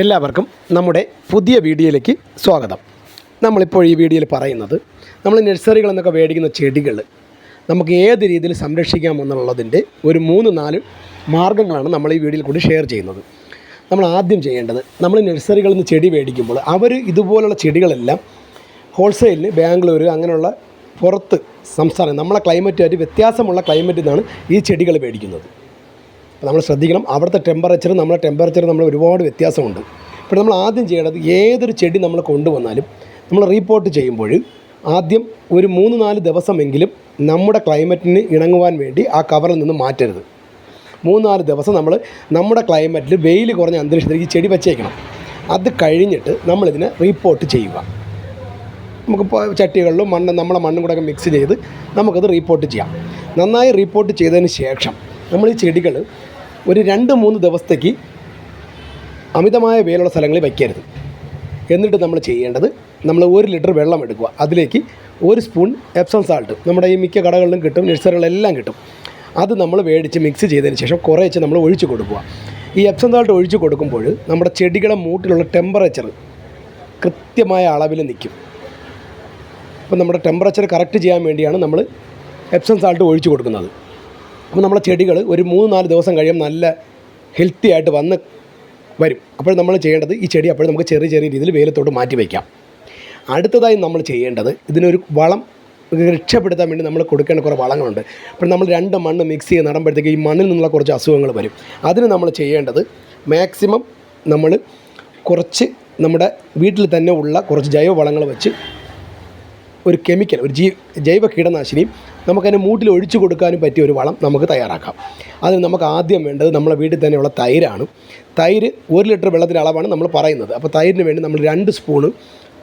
എല്ലാവർക്കും നമ്മുടെ പുതിയ വീഡിയോയിലേക്ക് സ്വാഗതം. നമ്മളിപ്പോൾ ഈ വീഡിയോയിൽ പറയുന്നത് നമ്മൾ നഴ്സറികൾ എന്നൊക്കെ മേടിക്കുന്ന ചെടികൾ നമുക്ക് ഏത് രീതിയിൽ സംരക്ഷിക്കാമെന്നുള്ളതിന്റെ ഒരു മൂന്ന് നാല് മാർഗങ്ങളാണ് നമ്മൾ ഈ വീഡിയോയിൽ കൂടി ഷെയർ ചെയ്യുന്നത്. നമ്മൾ ആദ്യം ചെയ്യേണ്ടത് നമ്മൾ നഴ്സറികളിൽ നിന്ന് ചെടി മേടിക്കുമ്പോൾ അവർ ഇതുപോലുള്ള ചെടികളെല്ലാം ഹോൾസെയിലിന് ബാംഗ്ലൂർ അങ്ങനെയുള്ള പുറത്ത് സംസ്ഥാനം നമ്മളെ ക്ലൈമറ്റുമായിട്ട് വ്യത്യാസമുള്ള ക്ലൈമറ്റിൽ നിന്നാണ് ഈ ചെടികൾ മേടിക്കുന്നത്. അപ്പോൾ നമ്മൾ ശ്രദ്ധിക്കണം. അവിടുത്തെ ടെമ്പറേച്ചറും നമ്മുടെ ടെമ്പറേച്ചറും നമ്മൾ ഒരുപാട് വ്യത്യാസമുണ്ട്. ഇപ്പോൾ നമ്മൾ ആദ്യം ചെയ്യേണ്ടത് ഏതൊരു ചെടി നമ്മൾ കൊണ്ടുവന്നാലും നമ്മൾ റീപ്പോർട്ട് ചെയ്യുമ്പോൾ ആദ്യം ഒരു മൂന്ന് നാല് ദിവസമെങ്കിലും നമ്മുടെ ക്ലൈമറ്റിന് ഇണങ്ങുവാൻ വേണ്ടി ആ കവറിൽ നിന്ന് മാറ്റരുത്. മൂന്നാൽ ദിവസം നമ്മൾ നമ്മുടെ ക്ലൈമറ്റിൽ വെയിൽ കുറഞ്ഞ അന്തരീക്ഷത്തിൽ ഈ ചെടി വെച്ചേക്കണം. അത് കഴിഞ്ഞിട്ട് നമ്മളിതിനെ റീപ്പോർട്ട് ചെയ്യുക. നമുക്ക് ചട്ടികളിലും മണ്ണ് നമ്മളെ മണ്ണും കൂടെ മിക്സ് ചെയ്ത് നമുക്കത് റീപ്പോർട്ട് ചെയ്യാം. നന്നായി റീപ്പോർട്ട് ചെയ്തതിന് ശേഷം നമ്മൾ ഈ ചെടികൾ ഒരു രണ്ട് മൂന്ന് ദിവസത്തേക്ക് അമിതമായ വെയിലുള്ള സ്ഥലങ്ങളിൽ വയ്ക്കരുത്. എന്നിട്ട് നമ്മൾ ചെയ്യേണ്ടത് നമ്മൾ ഒരു ലിറ്റർ വെള്ളം എടുക്കുക. അതിലേക്ക് ഒരു സ്പൂൺ എപ്സം സാൾട്ട് നമ്മുടെ ഈ മിക്ക കടകളിലും കിട്ടും നഴ്സറികളെല്ലാം കിട്ടും. അത് നമ്മൾ മേടിച്ച് മിക്സ് ചെയ്തതിന് ശേഷം കുറേശ്ശെ നമ്മൾ ഒഴിച്ചു കൊടുക്കുക. ഈ എപ്സം സാൾട്ട് ഒഴിച്ചു കൊടുക്കുമ്പോൾ നമ്മുടെ ചെടികളെ മൂട്ടിലുള്ള ടെമ്പറേച്ചർ കൃത്യമായ അളവിൽ നിൽക്കും. അപ്പം നമ്മുടെ ടെമ്പറേച്ചർ കറക്റ്റ് ചെയ്യാൻ വേണ്ടിയാണ് നമ്മൾ എപ്സം സാൾട്ട് ഒഴിച്ചു കൊടുക്കുന്നത്. അപ്പോൾ നമ്മളെ ചെടികൾ ഒരു മൂന്ന് നാല് ദിവസം കഴിയുമ്പോൾ നല്ല ഹെൽത്തി ആയിട്ട് വന്ന് വരും. അപ്പോൾ നമ്മൾ ചെയ്യേണ്ടത് ഈ ചെടി അപ്പോൾ നമുക്ക് ചെറിയ ചെറിയ രീതിയിൽ വെയിലത്തോട്ട് മാറ്റി വയ്ക്കാം അടുത്തതായി നമ്മൾ ചെയ്യേണ്ടത് ഇതിനൊരു വളം രക്ഷപ്പെടുത്താൻ വേണ്ടി നമ്മൾ കൊടുക്കേണ്ട കുറേ വളങ്ങളുണ്ട്. അപ്പോൾ നമ്മൾ രണ്ട് മണ്ണ് മിക്സ് ചെയ്ത് നടുമ്പോഴത്തേക്ക് ഈ മണ്ണിൽ നിന്നുള്ള കുറച്ച് അസുഖങ്ങൾ വരും. അതിന് നമ്മൾ ചെയ്യേണ്ടത് മാക്സിമം നമ്മൾ കുറച്ച് നമ്മുടെ വീട്ടിൽ തന്നെ ഉള്ള കുറച്ച് ജൈവ വളങ്ങൾ വെച്ച് ഒരു കെമിക്കൽ ഒരു ജീ ജൈവ കീടനാശിനി നമുക്കതിന് മൂട്ടിൽ ഒഴിച്ചു കൊടുക്കാനും പറ്റിയ ഒരു വളം നമുക്ക് തയ്യാറാക്കാം. അതിന് നമുക്ക് ആദ്യം വേണ്ടത് നമ്മളെ വീട്ടിൽ തന്നെയുള്ള തൈരാണ്. തൈര് ഒരു ലിറ്റർ വെള്ളത്തിന്റെ അളവാണ് നമ്മൾ പറയുന്നത്. അപ്പോൾ തൈരിന് വേണ്ടി നമ്മൾ രണ്ട് സ്പൂണ്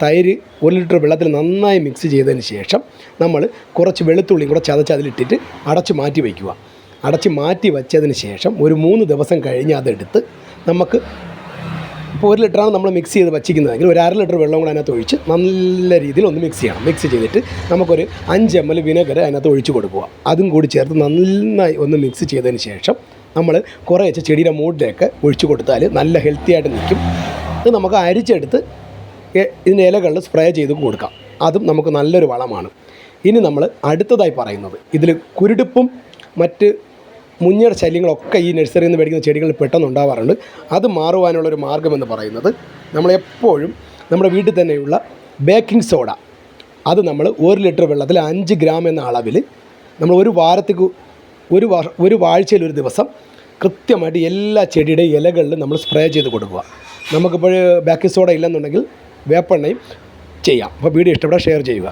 തൈര് ഒരു ലിറ്റർ വെള്ളത്തിൽ നന്നായി മിക്സ് ചെയ്തതിന് ശേഷം നമ്മൾ കുറച്ച് വെളുത്തുള്ളിയും കൂടെ ചതച്ച് അതിലിട്ടിട്ട് അടച്ച് മാറ്റി വയ്ക്കുക. അടച്ച് മാറ്റി വച്ചതിന് ശേഷം ഒരു മൂന്ന് ദിവസം കഴിഞ്ഞ് അതെടുത്ത് നമുക്ക് ഇപ്പോൾ ഒരു ലിറ്ററാണ് നമ്മൾ മിക്സ് ചെയ്ത് വച്ചിരിക്കുന്നതെങ്കിൽ ഒരു അര ലിറ്റർ വെള്ളം കൂടെ അതിനകത്ത് ഒഴിച്ച് നല്ല രീതിയിൽ ഒന്ന് മിക്സ് ചെയ്യണം. മിക്സ് ചെയ്തിട്ട് നമുക്കൊരു അഞ്ച് എം എൽ വിനെഗർ അതിനകത്ത് ഒഴിച്ച് കൊടുക്കുക. അതും കൂടി ചേർത്ത് നന്നായി ഒന്ന് മിക്സ് ചെയ്തതിന് ശേഷം നമ്മൾ കുറേശ്ശെ ചെടിയുടെ മൂട്ടിലേക്ക് ഒഴിച്ച് കൊടുത്താൽ നല്ല ഹെൽത്തി ആയിട്ട് നിൽക്കും. അത് നമുക്ക് അരിച്ചെടുത്ത് ഇതിന്റെ ഇലകളിൽ സ്പ്രേ ചെയ്ത് കൊടുക്കാം. അതും നമുക്ക് നല്ലൊരു വളമാണ്. ഇനി നമ്മൾ അടുത്തതായി പറയുന്നത്. ഇതിൽ കുരുടുപ്പും മറ്റ് മുഞ്ഞയുടെ ശല്യങ്ങളൊക്കെ ഈ നഴ്സറിയിൽ നിന്ന് മേടിക്കുന്ന ചെടികളിൽ പെട്ടെന്ന് ഉണ്ടാവാറുണ്ട്. അത് മാറുവാനുള്ള ഒരു മാർഗമെന്ന് പറയുന്നത് നമ്മളെപ്പോഴും നമ്മുടെ വീട്ടിൽ തന്നെയുള്ള ബേക്കിംഗ് സോഡ അത് നമ്മൾ ഒരു ലിറ്റർ വെള്ളത്തിൽ അഞ്ച് ഗ്രാം എന്ന അളവിൽ നമ്മൾ ഒരു വാരത്തേക്ക് ഒരു ഒരു വാഴ്ചയിൽ ഒരു ദിവസം കൃത്യമായിട്ട് എല്ലാ ചെടിയുടെയും ഇലകളിലും നമ്മൾ സ്പ്രേ ചെയ്ത് കൊടുക്കുക. നമുക്കിപ്പോൾ ബേക്കിംഗ് സോഡ ഇല്ലെന്നുണ്ടെങ്കിൽ വേപ്പെണ്ണയും ചെയ്യാം. അപ്പോൾ വീഡിയോ ഇഷ്ടപ്പെട്ടാൽ ഷെയർ ചെയ്യുക.